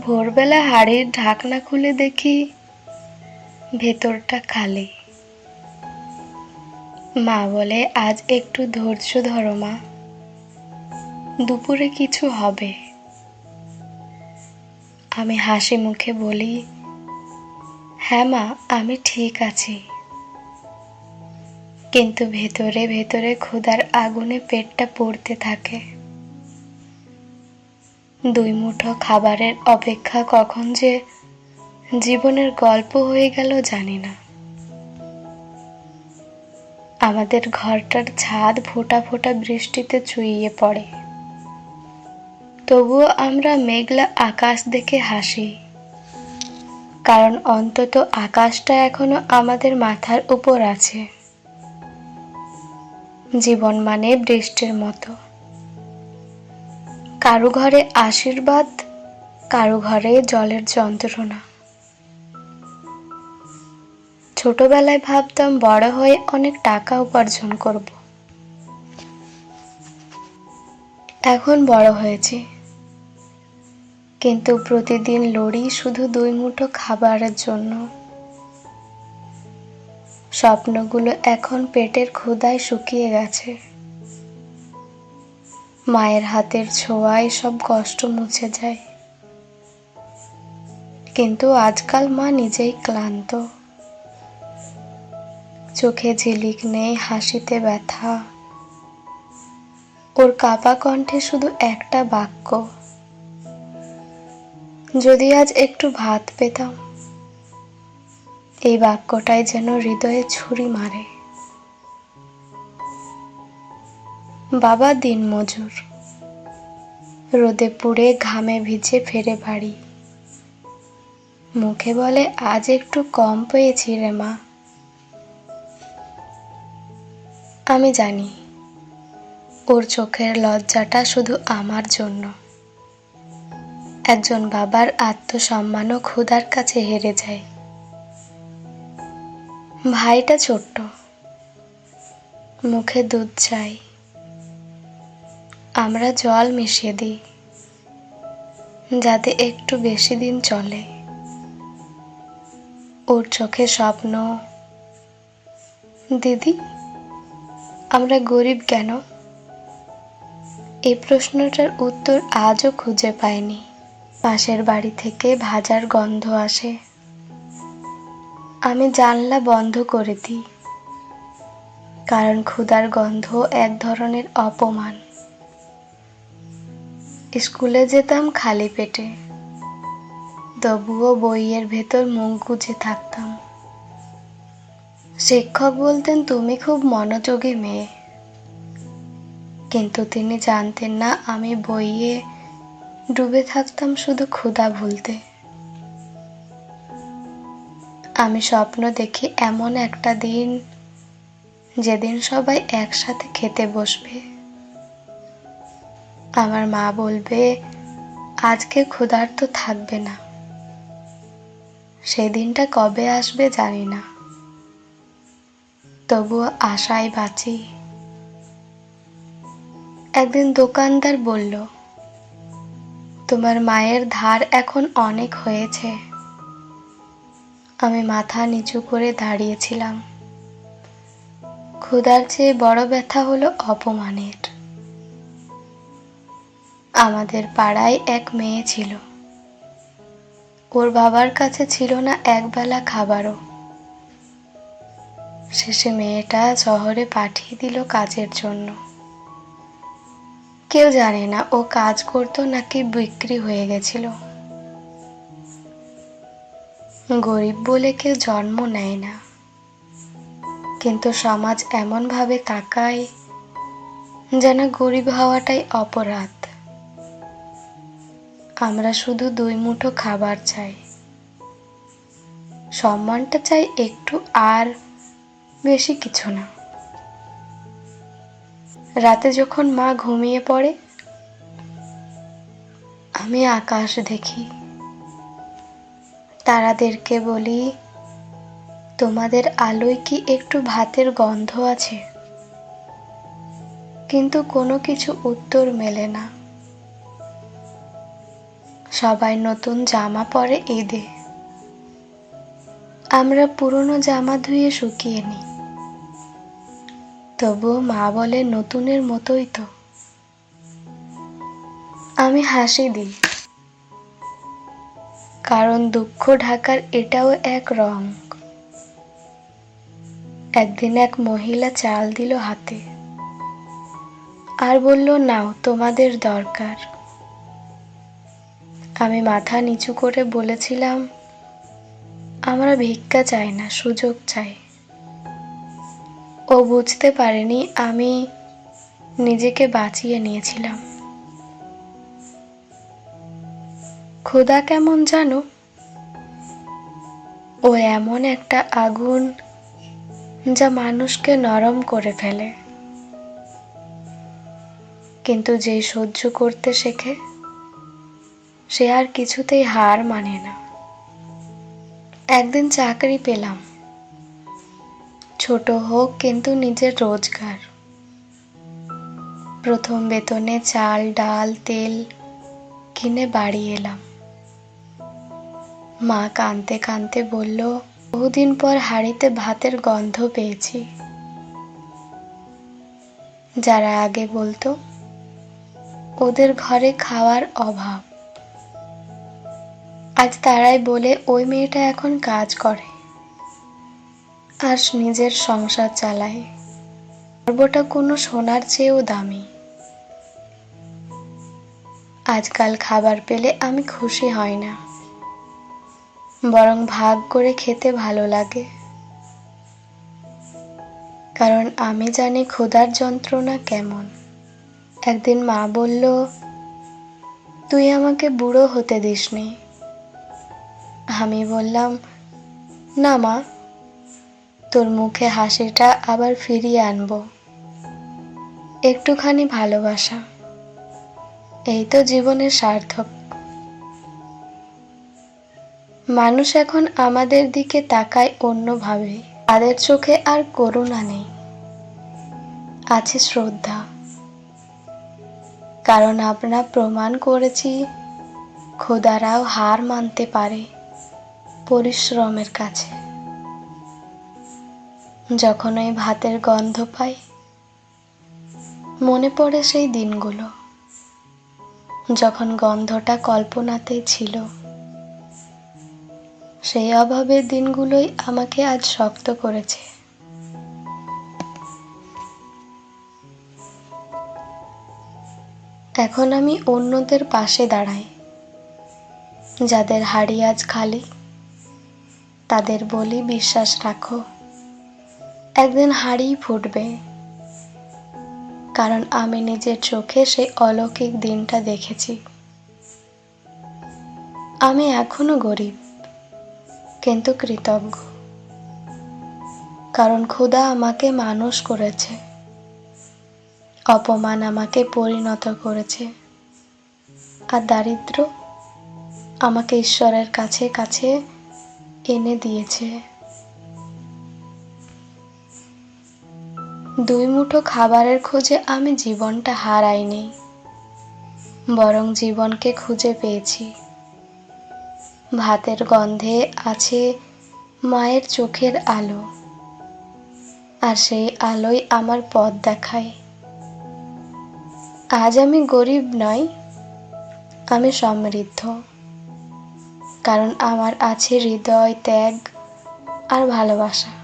ভোরবেলা হাড়ির ঢাকনা খুলে দেখি ভেতরটা খালি। মা বলে, আজ একটু ধৈর্য ধরো মা। দুপুরে কিছু হবে আমি হাসি মুখে বলি হ্যাঁ মা, আমি ঠিক আছি। কিন্তু ভেতরে ভেতরে ক্ষুধার আগুনে পেটটা পড়তে থাকে। দুই মুঠো খাবারের অপেক্ষা কখন যে জীবনের গল্প হয়ে গেল জানি না। আমাদের ঘরটার ছাদ ফোঁটা ফোঁটা বৃষ্টিতে চুইয়ে পড়ে। তবুও আমরা মেঘলা আকাশ দেখে হাসি। কারণ অন্তত আকাশটা এখনও আমাদের মাথার উপর আছে। জীবন মানে বৃষ্টির মতো। কারও ঘরে আশীর্বাদ, কারও ঘরে জলের যন্ত্রণা। ছোটবেলায় ভাবতাম বড় হয়ে অনেক টাকা উপার্জন করব। এখন বড় হয়েছি। কিন্তু প্রতিদিন লড়ি শুধু দুই মুঠো খাবারের জন্য। স্বপ্নগুলো এখন পেটের ক্ষুদায় শুকিয়ে গেছে। মায়ের হাতের ছোঁয়ায় সব কষ্ট মুছে যায়। কিন্তু আজকাল মা নিজেই ক্লান্ত। চোখে ঝিলিক নেই, হাসিতে ব্যথা। ওর কাপা কণ্ঠে শুধু একটা বাক্য, যদি আজ একটু ভাত পেতাম। এই বাক্যটাই যেন হৃদয়ে ছুরি মারে। বাবা দিন মজুর। রোদে পুড়ে ঘামে ভিজে ফেরে বাড়ি। মুখে বলে, আজ একটু কম পেয়েছি রে মা। আমি জানি, ওর চোখের লজ্জাটা শুধু আমার জন্য। একজন বাবার আত্মসম্মানও ক্ষুধার কাছে হেরে যায়। ভাইটা ছোট্ট। মুখে দুধ চাই। আমরা জল মিশিয়ে দিই, যাতে একটু বেশি দিন চলে। ওর চোখে স্বপ্ন। দিদি, আমরা গরিব কেন? এই প্রশ্নটার উত্তর আজও খুঁজে পাইনি। পাশের বাড়ি থেকে ভাজার গন্ধ আসে। আমি জানলা বন্ধ করে দিই, কারণ ক্ষুধার গন্ধ এক ধরনের অপমান। স্কুলে যেতাম খালি পেটে। তবুও বইয়ের ভেতর মুখ গুজে থাকতাম। শিক্ষক বলতেন, তুমি খুব মনোযোগী মেয়ে। কিন্তু তিনি জানতেন না, আমি বইয়ে ডুবে থাকতাম শুধু ক্ষুধা ভুলতে। আমি স্বপ্ন দেখি, এমন একটা দিন, যেদিন সবাই একসাথে খেতে বসবে। আমার মা বলবে, আজকে ক্ষুধার্ত থাকবে না। সেই দিনটা কবে আসবে জানি না। তবুও আশায় বাঁচি। একদিন দোকানদার বলল, তোমার মায়ের ধার এখন অনেক হয়েছে। আমি মাথা নিচু করে দাঁড়িয়েছিলাম। ক্ষুধার চেয়ে বড় ব্যথা হলো অপমানের। আমাদের পাড়ায় এক মেয়ে ছিল। ওর বাবার কাছে ছিল না একবেলা খাবারও। শেষে মেয়েটা শহরে পাঠিয়ে দিল কাজের জন্য। কেউ জানে না ও কাজ করতো নাকি বিক্রি হয়ে গেছিল। গরিব বলে কেউ জন্ম নেয় না। কিন্তু সমাজ এমনভাবে তাকায় যেন গরিব হওয়াটাই অপরাধ। আমরা শুধু দুই মুঠো খাবার চাই। সম্মানটা চাই একটু আর বেশি কিছু না। রাতে যখন মা ঘুমিয়ে পড়ে, আমি আকাশ দেখি। তারাদেরকে বলি, তোমাদের আলোয় কি একটু ভাতের গন্ধ আছে? কিন্তু কোনো কিছু উত্তর মেলে না। সবাই নতুন জামা পরে ঈদে। আমরা পুরনো জামা ধুয়ে শুকিয়ে নিই। তবুও মা বলে, নতুনের মতোই তো। আমি হাসি দিই। কারণ দুঃখ ঢাকার এটাও এক রং। একদিন এক মহিলা চাল দিল হাতে। আর বলল, নাও, তোমাদের দরকার। আমি মাথা নিচু করে বলেছিলাম, আমরা ভিক্ষা চাই না, সুযোগ চাই। ও বুঝতে পারেনি আমি নিজেকে বাঁচিয়ে নিয়েছিলাম। ক্ষুধা কেমন জানো, ও এমন একটা আগুন যা মানুষকে নরম করে ফেলে। কিন্তু যেই সহ্য করতে শেখে সে আর কিছুতেই হার মানে না। একদিন চাকরি পেলাম। ছোট হোক কিন্তু নিজের রোজগার। প্রথম বেতনে চাল, ডাল, তেল কিনে বাড়ি এলাম। মা কানতে কানতে বলল, বহুদিন পর হাড়িতে ভাতের গন্ধ পেয়েছি। যারা আগে বলতো, ওদের ঘরে খাওয়ার অভাব। আজ তারাই বলে, ওই মেয়েটা এখন কাজ করে। আর নিজের সংসার চালায়। গর্বটা কোনো সোনার চেয়েও দামি। আজকাল খাবার পেলে আমি খুশি হই না। বরং ভাগ করে খেতে ভালো লাগে। কারণ আমি জানি ক্ষুধার যন্ত্রণা কেমন। একদিন মা বলল, তুই আমাকে বুড়ো হতে দিসনি। আমি বললাম, না মা, তোর মুখে হাসিটা আবার ফিরিয়ে আনব। একটুখানি ভালোবাসা, এই তো জীবনের সার্থক। মানুষ এখন আমাদের দিকে তাকায় অন্যভাবে। তাদের চোখে আর করুণা নেই। আছে শ্রদ্ধা। কারণ আমরা প্রমাণ করেছি, খোদারাও হার মানতে পারে। পরিশ্রমের কাছে। যখন ওই ভাতের গন্ধ পাই, মনে পড়ে সেই দিনগুলো। যখন গন্ধটা কল্পনাতেই ছিল, সেই অভাবের দিনগুলোই আমাকে আজ শক্ত করেছে। এখন আমি অন্যদের পাশে দাঁড়াই, যাদের হাড়ি আজ খালি। তাদের বলি বিশ্বাস রাখো। একদিন হাড়ি ফুটবে। কারণ আমি নিজের চোখে সেই অলৌকিক দিনটা দেখেছি। আমি এখনও গরিব, কিন্তু কৃতজ্ঞ। কারণ ক্ষুধা আমাকে মানুষ করেছে। অপমান আমাকে পরিণত করেছে। আর দারিদ্র আমাকে ঈশ্বরের কাছে কাছে এনে দিয়েছে। দুই মুঠো খাবারের খোঁজে আমি জীবনটা হারাইনি, বরং জীবনকে খুঁজে পেয়েছি। ভাতের গন্ধে আছে মায়ের চোখের আলো, আর সেই আলোই আমার পথ দেখায়। আজ আমি গরিব নই, আমি সমৃদ্ধ। কারণ আমার আছে হৃদয় ত্যাগ আর ভালোবাসা।